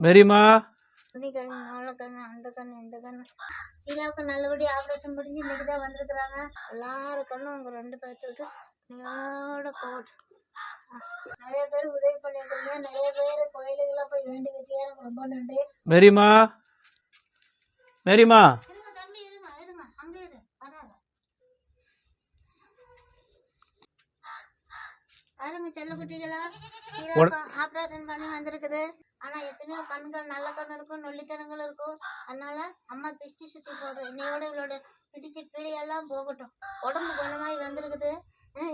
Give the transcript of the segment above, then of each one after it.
மேரிம்மா துணி கண்ணு கண்ணு அந்த கண்ணு இந்த கண்ணு சீலாவுக்கு ஆப்ரேஷன் முடிஞ்சு இன்னைக்கு தான் வந்திருக்கிறாங்க. எல்லாரும் கண்ணும் உங்கள் ரெண்டு பேர்த்து விட்டு நீயோட போகட்டும். நிறைய பேர் உதவி பண்ணியிருக்கீங்க நிறைய பேர் கோயிலுக்கெல்லாம் போய் வேண்டிக்கிட்டே எனக்கு ரொம்ப நன்றி. மேரிம்மா மேரிம்மா பாருங்க செல்லக்குட்டிகளா சீலாவுக்கு ஆப்ரேஷன் பண்ணி வந்திருக்குது. ஆனா எத்தனையோ கண்கள் நல்ல கண்ணு இருக்கும் நொல்லிக்கண்ணுகள் இருக்கும். அதனால அம்மா திஷ்டி சுத்தி போடுறோம் இன்னையோட இவளோட பிடிச்ச பிழையெல்லாம் போகட்டும். உடம்பு குணமாயி வந்திருக்குது.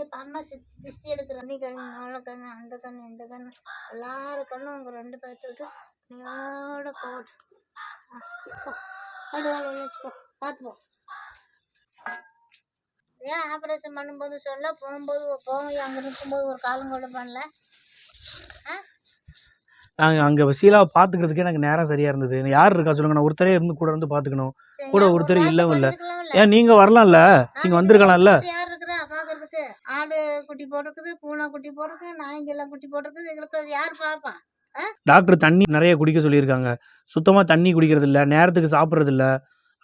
இப்ப அம்மா சி- திஷ்டி எடுக்கிறோம் நீ கண்ணு நாலு கண்ணு அந்த கண்ணு இந்த கண்ணு. எல்லாரு கண்ணும் உங்க ரெண்டு பேர்த்து விட்டு நீயோட போகட்டும். ஆ, போ. அது வேலை வச்சுக்கோ பார்த்து போ ஏன் ஆப்ரேஷன் பண்ணும்போது சொல்ல போகும்போது போகும் அங்கே நிற்கும்போது ஒரு காலம் கூட பண்ணல? ஆ? நாங்கள் அங்கே சீலாவை பார்த்துக்கிறதுக்கே எனக்கு நேரம் சரியாக இருந்தது. யார் இருக்கா சொல்லுங்க நான் ஒருத்தரே இருந்து கூட இருந்து பார்த்துக்கணும். கூட ஒருத்தர் இல்லவும் இல்ல. ஏன் நீங்கள் வரலாம்ல? நீங்கள் வந்திருக்கலாம்ல? யார் இருக்கிறா? ஆடு குட்டி போட்டிருக்குது பூனை குட்டி போட்டிருக்கு நாய்ங்கெல்லாம் குட்டி போட்டிருக்குது எங்களுக்கு யார் பாப்பா? டாக்டர் தண்ணி நிறைய குடிக்க சொல்லியிருக்காங்க. சுத்தமாக தண்ணி குடிக்கிறது இல்ல நேரத்துக்கு சாப்பிட்றது இல்ல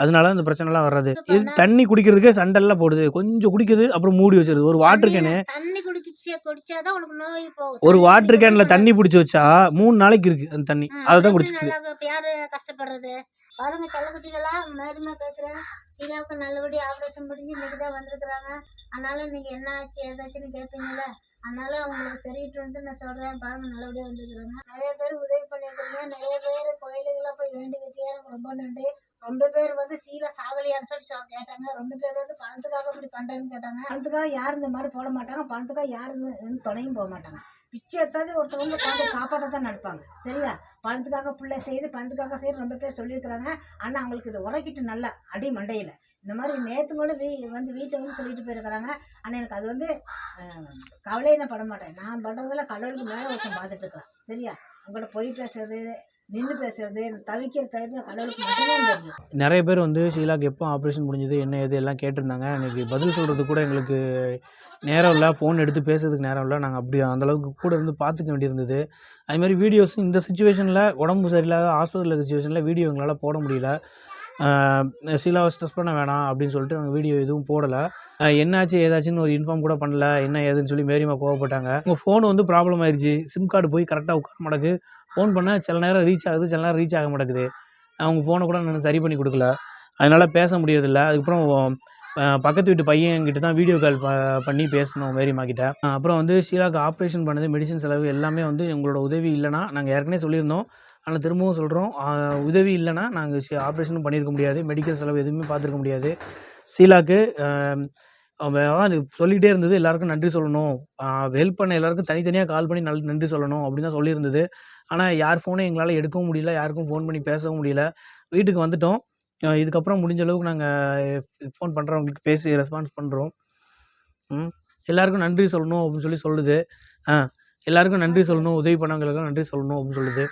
அதனால இந்த பிரச்சனைலாம் வர்றது. இது தண்ணி குடிக்கிறதுக்கே சண்டெல்லாம் போடுது. கொஞ்சம் குடிக்குது அப்புறம் மூடி வச்சிருது. ஒரு வாட்டர் கேனு தண்ணி- குடிச்சு குடிச்சாதான் உனக்கு நோய் போகும் ஒரு வாட்டர் கேன்ல. தண்ணி பிடிச்சி வச்சா மூணு நாளைக்கு இருக்கு அந்த தண்ணி. அதை தான் குடிச்சிருக்கு யாரு கஷ்டப்படுறது? பாருங்க செல்லக்குட்டிகளா மேலுமே பேசுறேன் சீலாவுக்கு நல்லபடி ஆபரேஷன் முடிஞ்சு இன்னைக்கு தான் வந்திருக்கிறாங்க. அதனால நீங்க என்ன ஆச்சு ஏதாச்சுன்னு கேட்பீங்கல்ல அதனால உங்களுக்கு தெரியட்டும்ட்டு நான் சொல்றேன். பாருங்க நல்லபடியா வந்திருக்கிறாங்க. நிறைய பேர் உதவி பண்ணியிருக்கிறீங்க. நிறைய பேர் கோயிலுக்கெல்லாம் போய் வேண்டிக்கிட்டே எனக்கு ரொம்ப நன்றி. ரொம்ப பேர் வந்து சீல சாகலியான்னு சொல்லி கேட்டாங்க. ரொம்ப பேர் வந்து பணத்துக்காக இப்படி பண்றேன்னு கேட்டாங்க. பணத்துக்காக யாரும் இந்த மாதிரி போட மாட்டாங்க. பணத்துக்காக யாரும் துணையும் போக மாட்டாங்க. பிச்சை எடுத்தாது ஒருத்தவங்க வந்து காப்பாற்ற தான் நடப்பாங்க சரியா? பணத்துக்காக பிள்ளை செய்து பணத்துக்காக செய்து ரொம்ப பேர் சொல்லியிருக்கிறாங்க. ஆனால் அவங்களுக்கு இது உரைக்கிட்டு நல்லா அடி மண்டையில். இந்த மாதிரி நேற்று கூட வீ வந்து வீட்டில் வந்து சொல்லிட்டு போயிருக்கிறாங்க. ஆனால் எனக்கு அது வந்து கவலையை நான் பட மாட்டேன். நான் பண்ணுறதுல கடவுளுக்கு மேலே ஒருத்தன் பார்த்துட்டு இருக்கிறேன் சரியா? உங்கள்கிட்ட பொய் பேசுறது நின்று பேசுறது தவிக்கிற தவிர கடவுளுக்கு மட்டும்தான் தெரியும். நிறைய பேர் வந்து ஷீலாக்கு எப்போ ஆப்ரேஷன் முடிஞ்சது என்ன ஏது எல்லாம் கேட்டிருந்தாங்க. எனக்கு பதில் சொல்கிறது கூட எங்களுக்கு நேரம் இல்லை ஃபோன் எடுத்து பேசுறதுக்கு நேரம் இல்லை. நாங்கள் அப்படி அந்தளவுக்கு கூட இருந்து பார்த்துக்க வேண்டியிருந்தது. அதுமாதிரி வீடியோஸும் இந்த சுச்சுவேஷனில் உடம்பு சரியில்லாத ஹாஸ்பிட்டலில் இருக்க சுச்சுவேஷனில் வீடியோ எங்களால் போட முடியல. ஆஹ் ஸ்ட்ரெஸ் பண்ண வேணாம் அப்படின்னு சொல்லிட்டு நாங்கள் வீடியோ எதுவும் போடலை. என்னாச்சு ஏதாச்சுன்னு ஒரு இன்ஃபார்ம் கூட பண்ணல. என்ன ஏதுன்னு சொல்லி மேரிமா கோவப்பட்டாங்க. உங்கள் ஃபோன் வந்து ப்ராப்ளம் ஆயிடுச்சு சிம் கார்டு போய் கரெக்டாக உட்கார மாட்டேங்குது. ஃபோன் பண்ணால் சில நேரம் ரீச் ஆகுது சில நேரம் ரீச் ஆக மாட்டேங்குது. அவங்க ஃபோனை கூட நான் சரி பண்ணி கொடுக்கல. அதனால் பேச முடியறதில்ல. அதுக்கப்புறம் பக்கத்து வீட்டு பையன்கிட்ட தான் வீடியோ கால் ப பண்ணி பேசணும் மேரிமா கிட்ட. அப்புறம் வந்து ஷீலாக்கு ஆப்ரேஷன் பண்ணது மெடிசன் செலவு எல்லாமே வந்து உங்களோட உதவி இல்லைனா நாங்கள் ஏற்கனவே சொல்லியிருந்தோம். ஆனால் திரும்பவும் சொல்கிறோம் உதவி இல்லைனா நாங்கள் ஆப்ரேஷனும் பண்ணியிருக்க முடியாது. மெடிக்கல் செலவு எதுவுமே பார்த்துருக்க முடியாது. சீலாக்கு அவன் சொல்லிகிட்டே இருந்தது. எல்லாருக்கும் நன்றி சொல்லணும். ஹெல்ப் பண்ண எல்லாருக்கும் தனித்தனியாக கால் பண்ணி நல் நன்றி சொல்லணும் அப்படின்னு தான் சொல்லியிருந்தது. ஆனால் யார் ஃபோனே எங்களால் எடுக்கவும் முடியல. யாருக்கும் ஃபோன் பண்ணி பேசவும் முடியல. வீட்டுக்கு வந்துட்டோம். இதுக்கப்புறம் முடிஞ்ச அளவுக்கு நாங்கள் ஃபோன் பண்ணுறவங்களுக்கு பேசி ரெஸ்பான்ஸ் பண்ணுறோம் எல்லாருக்கும் நன்றி சொல்லணும் அப்படின்னு சொல்லி சொல்லுது. ஆ எல்லாருக்கும் நன்றி சொல்லணும் உதவி பண்ணவங்களுக்கும் நன்றி சொல்லணும் அப்படின்னு சொல்லுது.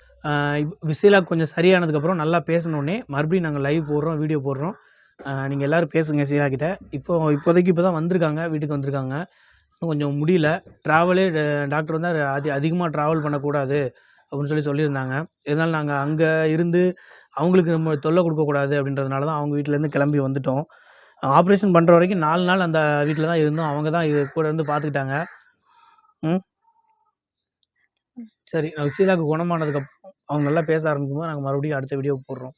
விசிலா கொஞ்சம் சரியானதுக்கப்புறம் நல்லா பேசணுன்னே மறுபடியும் நாங்கள் லைவ் போடுறோம் வீடியோ போடுறோம். நீங்கள் எல்லோரும் பேசுங்க சீலா கிட்ட. இப்போ இப்போதைக்கு இப்போ தான் வந்திருக்காங்க வீட்டுக்கு வந்திருக்காங்க. இன்னும் கொஞ்சம் முடியல. ட்ராவலே டாக்டர் வந்து அது அதி அதிகமாக ட்ராவல் பண்ணக்கூடாது அப்படின்னு சொல்லி சொல்லியிருந்தாங்க. இருந்தாலும் நாங்கள் அங்கே இருந்து அவங்களுக்கு நம்ம தொல்லை கொடுக்கக்கூடாது அப்படின்றதுனால தான் அவங்க வீட்டிலேருந்து கிளம்பி வந்துட்டோம். ஆப்ரேஷன் பண்ணுற வரைக்கும் நாலு நாள் அந்த வீட்டில் தான் இருந்தோம். அவங்க தான் இது கூட இருந்து பார்த்துக்கிட்டாங்க ம்? சரி சீலாவுக்கு குணமானதுக்கு அப்புறம் அவங்க நல்லா பேச ஆரம்பிக்கும் போது நாங்கள் மறுபடியும் அடுத்த வீடியோ போடுறோம்.